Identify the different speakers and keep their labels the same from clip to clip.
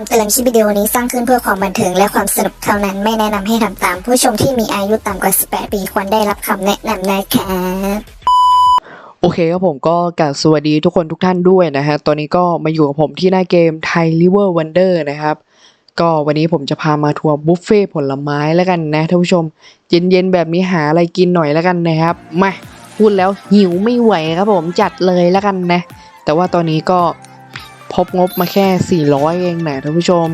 Speaker 1: ำเตือนคลิปวิดีโอนี้สร้างขึ้นเพื่อความบันเทิงและความสนุกเท่านั้นไม่แนะนำให้ทำตาม ผู้ชมที่มีอายุต่ำกว่า 18 ปีควรได้รับคำแนะนำนะครับ
Speaker 2: โอเคครับผมก็กราบสวัสดีทุกคนทุกท่านด้วยนะฮะตอนนี้ก็มาอยู่กับผมที่หน้าเกม Thai River Wonder นะครับก็วันนี้ผมจะพามาทัวร์บุฟเฟ่ผลไม้แล้วกันนะท่านผู้ชม เย็นๆแบบนี้หาอะไรกินหน่อยแล้วกันนะครับมาพูดแล้วหิวไม่ไหวครับผมจัดเลยแล้วกันนะ แต่ว่าตอนนี้ก็ พบงบมาแค่ 400 เองนะท่านผู้ชม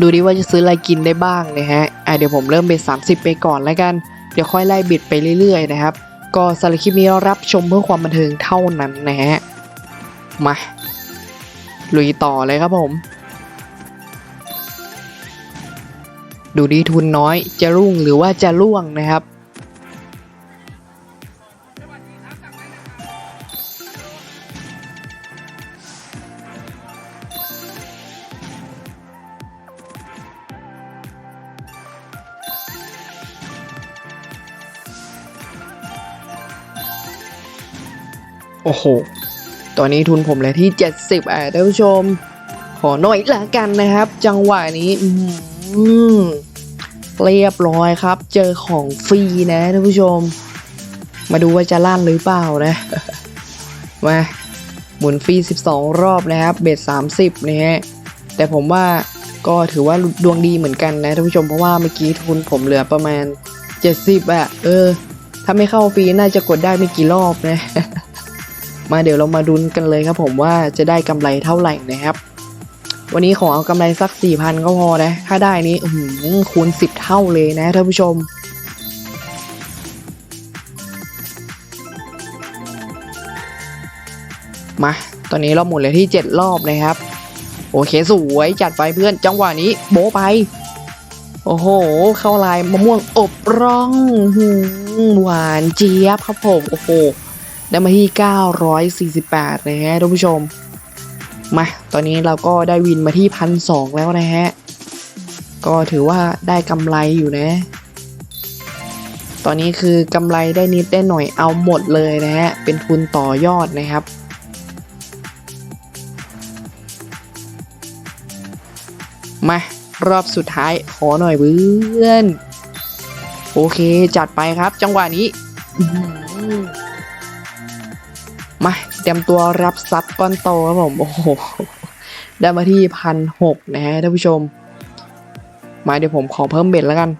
Speaker 2: ดูดิว่าจะซื้ออะไรกินได้บ้างนะฮะอะเดี๋ยวผมเริ่มเบ็ด30 ไปก่อนแล้วกัน เดี๋ยวค่อยไล่บิดไปเรื่อยๆนะครับ ก็สารคลิปนี้รับชมเพื่อความบันเทิงเท่านั้นนะฮะ มาลุยต่อเลยครับผม ดูดีทุนน้อยจะรุ่งหรือว่าจะร่วงนะครับ โอ้โห ตอนนี้ทุนผมเลยที่ 70อะท่านผู้ชม ขอหน่อยละกันนะครับ จังหวะนี้ อืมเรียบร้อยครับ เจอของฟรีนะท่านผู้ชม มาดูว่าจะลั่นหรือเปล่านะ มาหมุนฟรี 12 รอบนะครับ เบส30นะฮะ แต่ผมว่าก็ถือว่าดวงดีเหมือนกันนะท่านผู้ชม เพราะว่าเมื่อกี้ทุนผมเหลือประมาณ 70อะเออ ถ้าไม่เข้าฟรีน่าจะกดได้ไม่กี่รอบนะ มาเดี๋ยวเรามาดุนกันเลยครับผมว่าจะได้กำไรเท่าไหร่นะครับ วันนี้ขอเอากำไรสัก 4,000 ก็พอนะ ถ้าได้นี้คูณ 10 เท่าเลยนะท่านผู้ชมมา ตอนนี้เราหมุนเลยที่ 7 รอบนะครับ โอเคสวยจัดไปเพื่อน จังหวะนี้โบไป โอ้โห เข้าลายมะม่วงอบร่องหวานเจี๊ยบครับผม โอ้โห ได้มาที่ 948 นะฮะท่านผู้ชม มาตอนนี้เราก็ได้วินมาที่พันสองแล้วนะฮะ ก็ถือว่าได้กำไรอยู่นะ ตอนนี้คือกำไรได้นิดได้หน่อยเอาหมดเลยนะฮะ เป็นทุนต่อยอดนะครับมารอบสุดท้ายขอหน่อยเพื่อน โอเค จัดไปครับจังหวะนี้ มาเตรียมตัวรับซับก้อนโตครับผมโอ้โหได้มาที่พันหกนะฮะท่านผู้ชม มาเดี๋ยวผมขอเพิ่มเบ็ดแล้วกัน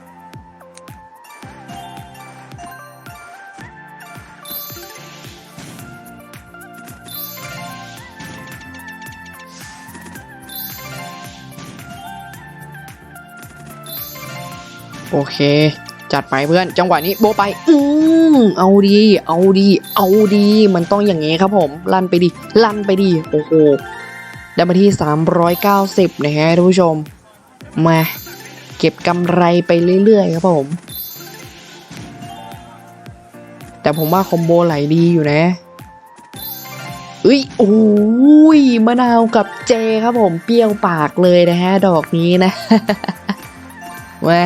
Speaker 2: โอเค จัดไปเพื่อนจังหวะนี้โบไป อืมเอาดี เอาดี เอาดี มันต้องอย่างงี้ครับผมลั่นไปดิลั่นไปดิโอ้โหได้มาที่ 390 นะฮะท่านผู้ชม มาเก็บกำไรไปเรื่อยๆ ครับผม แต่ผมว่าคอมโบไหลดีอยู่นะเอ้ยโอ้ยมะนาวกับเจครับผมเปรี้ยวปากเลยนะฮะ ดอกนี้นะมา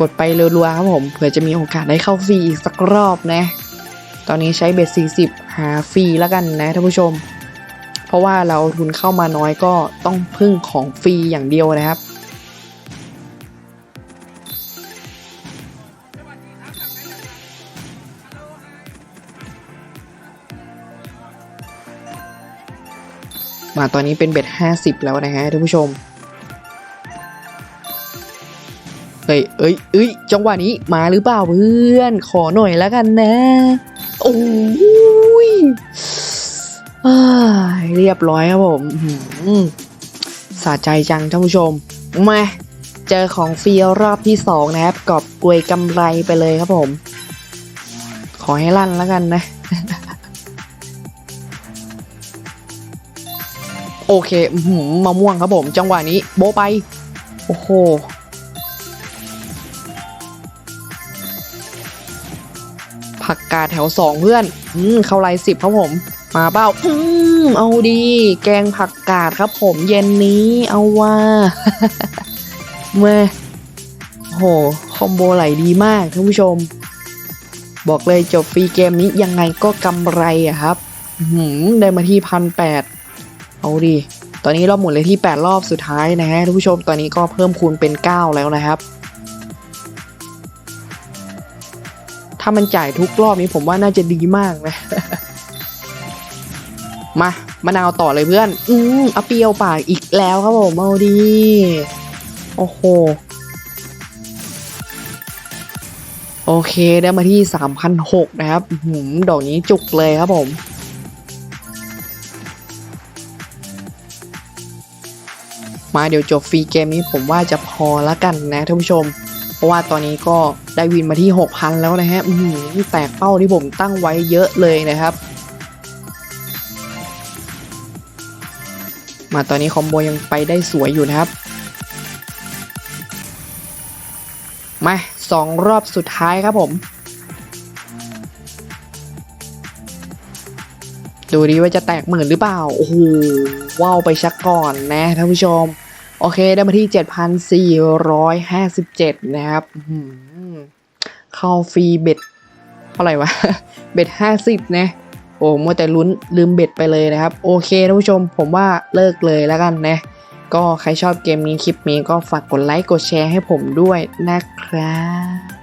Speaker 2: กดไปรัวๆครับผมเผื่อจะมีโอกาสได้เข้าฟรีอีกสักรอบนะ ตอนนี้ใช้เบ็ด40 หาฟรีแล้วกันนะท่านผู้ชม เพราะว่าเราทุนเข้ามาน้อยก็ต้องพึ่งของฟรีอย่างเดียวนะครับมาตอนนี้เป็นเบ็ด50 แล้วนะฮะท่านผู้ชม เฮ้ยเอ้ยเอ้ยจังหวะนี้มาหรือเปล่าเพื่อน ขอหน่อยแล้วกันนะ โอ้ยเรียบร้อยครับผมสะใจจังท่านผู้ชม มาเจอของฟรีรอบที่สองนะครับ กอบกวยกำไรไปเลยครับผม ขอให้ลั่นแล้วกันนะ โอเคมะม่วงครับผม จังหวะนี้ โบไป โอ้โห ผักกาดแถวสองเพื่อน อืมเข้าไลน์สิบครับผม มาเป้าอืมเอาดี แกงผักกาดครับผมเย็นนี้เอาว่าเมื่อโห คอมโบไหลดีมากท่านผู้ชม บอกเลยจบฟรีเกมนี้ยังไงก็กำไรอะครับอื้อหืมได้มาที่พันแปดเอาดี ตอนนี้เราหมุนเลยที่ 8 รอบสุดท้ายนะฮะท่านผู้ชมตอนนี้ก็เพิ่มคูณเป็น 9 แล้วนะครับ ถ้ามันจ่ายทุกรอบนี้ผมว่าน่าจะดีมากนะ มามะนาวต่อเลยเพื่อน อืมเอาเปรี้ยวปากอีกแล้วครับผมเอาดี โอ้โห โอเคได้มาที่3,006นหกนะครับหืมดอกนี้จุกเลยครับผมมาเดี๋ยวจบฟรีเกมนี้ผมว่าจะพอแล้วกันนะท่านผู้ชม ราะว่าตอนนี้ก็ได้วินมาที่ 6,000 แล้วนะฮะอื้อหือแตกเป้าที่ผมตั้งไว้เยอะเลยนะครับ มาตอนนี้คอมโบยังไปได้สวยอยู่นะครับ มาสองรอบสุดท้ายครับผม ดูดีว่าจะแตกหมื่นหรือเปล่า โอ้โหว้าวไปชักก่อนนะท่านผู้ชม โอเค ได้มาที่ 7,457 นะครับเข้าฟรีเบ็ดเท่าไหร่วะ เบ็ด 50 นะ โอ้มัวแต่ลุ้นลืมเบ็ดไปเลยนะครับ โอเคท่านผู้ชมผมว่าเลิกเลยแล้วกันนะ ก็ใครชอบเกมนี้คลิปนี้ก็ฝากกดไลค์กดแชร์ให้ผมด้วยนะครับ